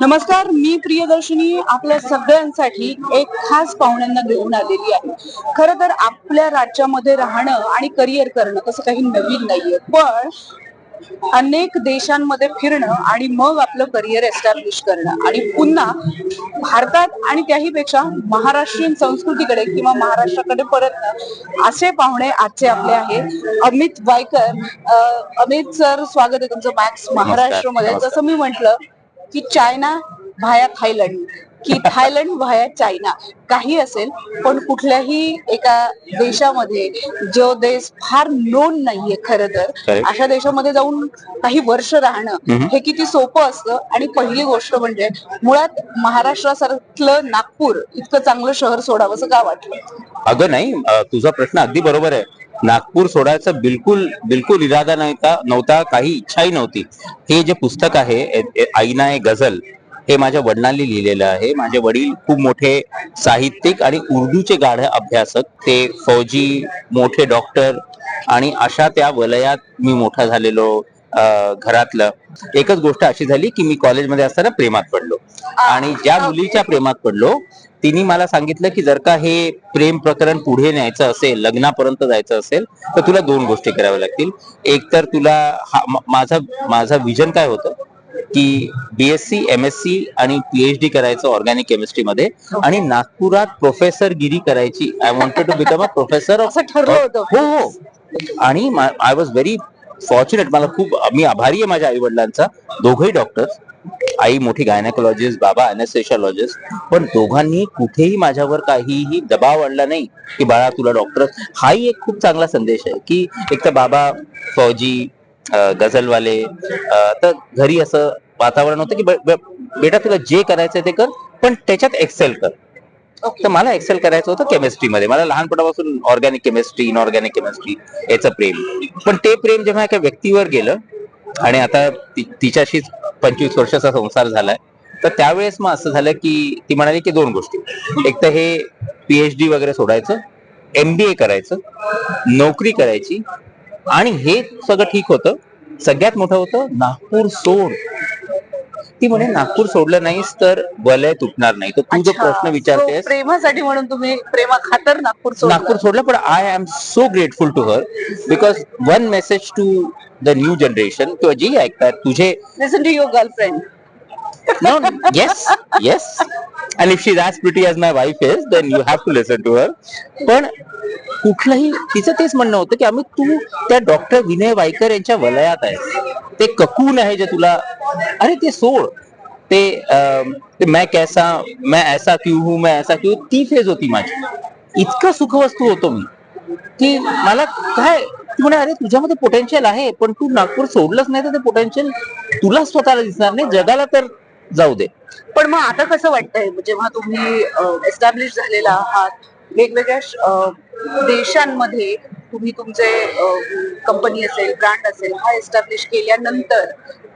नमस्कार मी प्रियदर्शिनी आपल्या सगळ्यांसाठी एक खास पाहुण्यांना घेऊन आलेली आहे. खर तर आपल्या राज्यामध्ये राहणं आणि करिअर करणं तसं काही नवीन नाहीये. पण अनेक देशांमध्ये फिरणं आणि मग आपलं करिअर एस्टॅब्लिश करणं आणि पुन्हा भारतात आणि त्याही पेक्षा महाराष्ट्रीयन संस्कृतीकडे किंवा महाराष्ट्राकडे परतणं असे पाहुणे आजचे आपले आहे अमित वायकर अमित सर स्वागत आहे तुमचं मॅक्स महाराष्ट्रामध्ये. जसं मी म्हंटल की चायना व्हाया थायलंड की थायलंड व्हाया चायना काही असेल पण कुठल्याही एका देशामध्ये जो देश फार नोन नाहीये खरं तर. अशा देशामध्ये जाऊन काही वर्ष राहणं. हे किती सोपं असतं आणि पहिली गोष्ट म्हणजे मुळात महाराष्ट्रासारखलं नागपूर इतकं चांगलं शहर सोडावं असं का वाटलं अगं नाही तुझा प्रश्न अगदी बरोबर आहे नागपूर सोडायचा बिलकुल बिलकुल इरादा नव्हता नव्हता काही इच्छाही नव्हती. हे जे पुस्तक आहे आईना ए गझल हे माझ्या वडिलांनी लिहिलेलं आहे. माझे वडील खूप मोठे साहित्यिक आणि उर्दूचे गाढ अभ्यासक. ते फौजी मोठे डॉक्टर आणि अशा त्या वलयात मी मोठा झालेलो. घरातलं. एकच गोष्ट अशी झाली की मी कॉलेजमध्ये असताना प्रेमात पडलो. आणि ज्या मुलीच्या प्रेमात पडलो तिने मला सांगितलं की जर का हे प्रेम प्रकरण पुढे न्यायचं असेल लग्नापर्यंत जायचं असेल तर तुला दोन गोष्टी कराव्या लागतील. एक तर तुला माझा माझा विजन काय होतं? की बीएससी एम एस सी आणि पीएचडी करायचं ऑर्गॅनिक केमिस्ट्रीमध्ये आणि नागपुरात प्रोफेसर गिरी करायची. I wanted to become a professor of हो हो. आणि आय वॉज व्हेरी फॉर्च्युनेट मला खूप मी आभारी आहे माझ्या आई वडिलांचा दोघही डॉक्टर्स आई मोठी गायनेकोलॉजिस्ट बाबा अनेस्थेशियोलॉजिस्ट पण दोघांनी कुठेही माझ्यावर काहीही दबाव आणला नाही की बाळा तुला डॉक्टर हाही एक खूप चांगला संदेश आहे की एक तर बाबा फौजी गझलवाले तर घरी असं वातावरण होतं की बेटा तुला जे करायचं ते कर पण त्याच्यात एक्सेल कर. तर मला एक्सेल करायचं होतं केमिस्ट्रीमध्ये मला लहानपणापासून ऑर्गॅनिक केमिस्ट्री इनऑर्गॅनिक केमिस्ट्री याचं प्रेम. पण ते प्रेम जेव्हा एका व्यक्तीवर गेलं आणि आता तिच्याशीच पंचवीस वर्षाचा संसार झालाय तर त्यावेळेस मग असं झालं की ती म्हणाली की दोन गोष्टी. एक तर हे पीएचडी वगैरे सोडायचं एमबीए करायचं नोकरी करायची आणि हे सगळं ठीक होतं. सगळ्यात मोठं होतं नागपूर सोड. ती म्हणे नागपूर सोडलं नाहीस तर वलय तुटणार नाही तर तू जो. प्रश्न विचारतेस प्रेमासाठी म्हणून तुम्ही प्रेमा खातर नागपूर. नागपूर सोडलं पण I am so grateful to her because one message to the new generation किंवा जी ऐकतात तुझे Listen to your girlfriend. no yes yes and if she's as pretty as my wife is then you have to listen to her पण कुठलंही तिचं तेच म्हणणं होतं की आम्ही तू त्या डॉक्टर विनय वायकर यांच्या वलयात आहे ते ककून आहे जे तुला अरे ते सोड. ते ते मैं कैसा मैं ऐसा क्यों हूं मैं ऐसा क्यों ती फेज होती माझी. इतका सुखवस्तू होतो मी. की मला काय तू म्हणे अरे तुझ्यामध्ये पोटेन्शियल आहे पण तू नागपूर सोडलंच नाही तर ते पोटेन्शियल तुला स्वतःला दिसणार नाही जगाला तर जाऊ दे. पण मग आता कसं वाटतंय म्हणजे जेव्हा तुम्ही एस्टॅब्लिश झालेला आहात वेगवेगळ्या देशांमध्ये तुम्ही तुमचे कंपनी असेल ब्रँड असेल हा एस्टॅब्लिश केल्यानंतर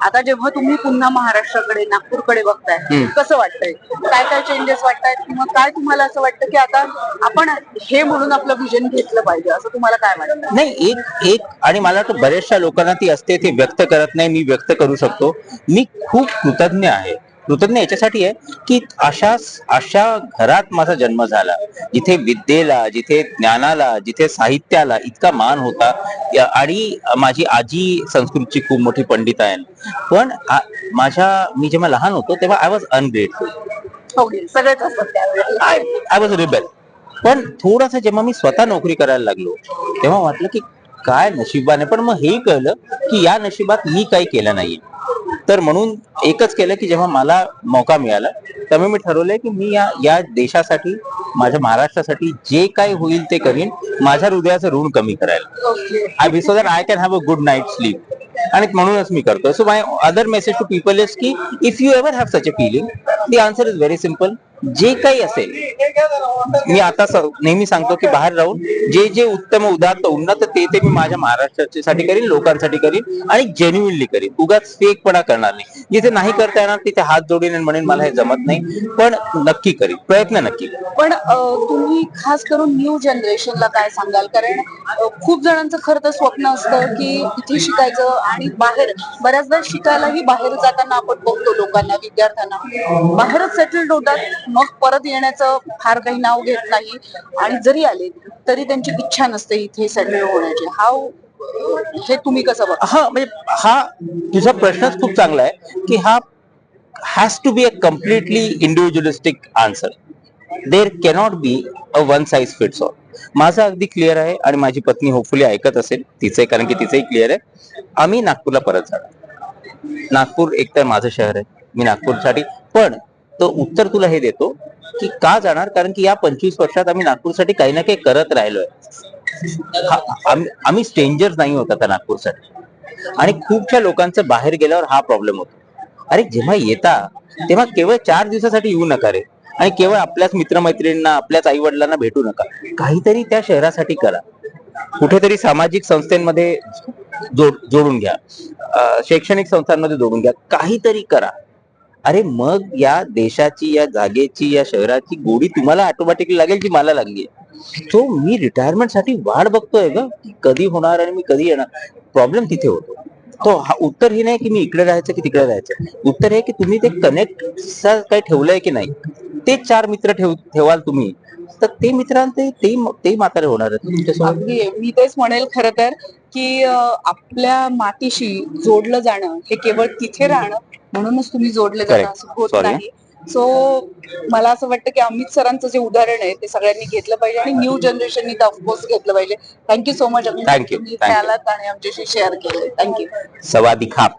आता जेव्हा तुम्ही पुन्हा महाराष्ट्राकडे नागपूरकडे बघताय. कसं वाटतंय? काय काय चेंजेस वाटतायत? किंवा काय तुम्हाला असं वाटतं की आता आपण हे म्हणून आपलं विजन घेतलं पाहिजे? असं तुम्हाला काय वाटतं? नाही एक एक आणि मला वाटतं बऱ्याचशा लोकांना ती असते ते व्यक्त करत नाही मी व्यक्त करू शकतो. मी खूप कृतज्ञ आहे. कृतज्ञ याच्यासाठी आहे की अशा अशा घरात माझा जन्म झाला. जिथे विद्येला जिथे ज्ञानाला जिथे साहित्याला इतका मान होता. आणि माझी आजी संस्कृतची खूप मोठी पंडित आहे. पण माझ्या मी जेव्हा लहान होतो तेव्हा आय वॉज अनग्रेटफुल सगळेच आय आय वॉज रिबेल पण थोडस जेव्हा मी स्वतः नोकरी करायला लागलो तेव्हा वाटलं की काय नशिबाने पण मग हे कळलं की या नशिबात मी काही केलं नाहीये. तर म्हणून एकच केलं की जेव्हा मला मौका मिळाला तेव्हा मी ठरवलंय की मी या या देशासाठी माझ्या महाराष्ट्रासाठी जे काही होईल ते करीन माझ्या हृदयाचं ऋण कमी करायला. I so that I can have a good night sleep आणि म्हणूनच मी करतो so my other message to people is की if you ever have such a feeling the answer is very simple जे काही असेल मी आता नेहमी सांगतो की बाहेर राहून जे जे उत्तम उदात्त उन्नत ते ते मी माझ्या महाराष्ट्रासाठी करीन लोकांसाठी करीन आणि जेन्युनली करीन. उगाच फेकपणा करणार नाही. जिथे नाही करता येणार तिथे हात जोडीन म्हणेन मला हे जमत नाही. पण नक्की करीन. प्रयत्न नक्की पण तुम्ही खास करून न्यू जनरेशनला काय सांगाल? कारण खूप जणांचं खरं तर स्वप्न असतं की इथे शिकायचं आणि बाहेर बऱ्याचदा शिकायलाही बाहेर जाताना आपण बघतो लोकांना विद्यार्थ्यांना. बाहेरच सेटल्ड होतात. मग परत येण्याचं फार काही नाव घेत नाही. आणि जरी आले तरी त्यांची इच्छा नसते इथे सेटल होण्याची. हा हे तुम्ही कसं बघा हा म्हणजे हा तुझा प्रश्नच खूप चांगला आहे की हा has to be a completely individualistic answer there cannot be a one size fits all माझं अगदी क्लिअर आहे आणि माझी पत्नी होपफुली ऐकत असेल तिचे कारण की तिचंही क्लिअर आहे. आम्ही नागपूरला परत जाणार. नागपूर एकतर माझं शहर आहे. मी नागपूरसाठी पण तो उत्तर तुला हे देतो की का जाणार? कारण की या पंचवीस वर्षात आम्ही नागपूरसाठी काही ना काही करत राहिलोय. आम्ही- स्ट्रेंजर्स नाही होत आता नागपूरसाठी. आणि खूपशा लोकांचं बाहेर गेल्यावर हा प्रॉब्लेम होतो. अरे जेव्हा येता तेव्हा केवळ चार दिवसासाठी येऊ नका रे. आणि केवळ आपल्याच मित्रमैत्रिणींना आपल्याच आई वडिलांना भेटू नका. काहीतरी त्या शहरासाठी करा. कुठेतरी सामाजिक संस्थांमध्ये जोड जोडून घ्या. शैक्षणिक संस्थांमध्ये जोडून घ्या. काहीतरी करा. अरे मग या देशाची या जागेची या शहराची गोडी तुम्हाला ऑटोमॅटिकली लागेल जी मला लागली सो मी रिटायरमेंटसाठी वाट बघतोय ग. की कधी होणार आणि मी कधी येणार? प्रॉब्लेम तिथे होतो. तो हा उत्तर हे नाही की मी इकडे राहायचं की तिकडे राहायचं. उत्तर हे की तुम्ही ते कनेक्ट काही ठेवलंय की नाही? ते चार मित्र ठेव ठेवाल तुम्ही. तर ते मित्रांचे ते ते म्हातारे होणार आहेत. अगदी मी तेच म्हणेल खरं तर की आपल्या मातीशी जोडलं जाणं हे केवळ तिथे राहणं म्हणूनच तुम्ही जोडले जाणं. असं होत नाही. सो मला असं वाटतं की अमित सरांचं जे उदाहरण आहे ते सगळ्यांनी घेतलं पाहिजे आणि न्यू जनरेशननी तर ऑफकोर्स घेतलं पाहिजे. Thank you so much. आलात आणि आमच्याशी शेअर केलं. थँक्यू सवादी खाप.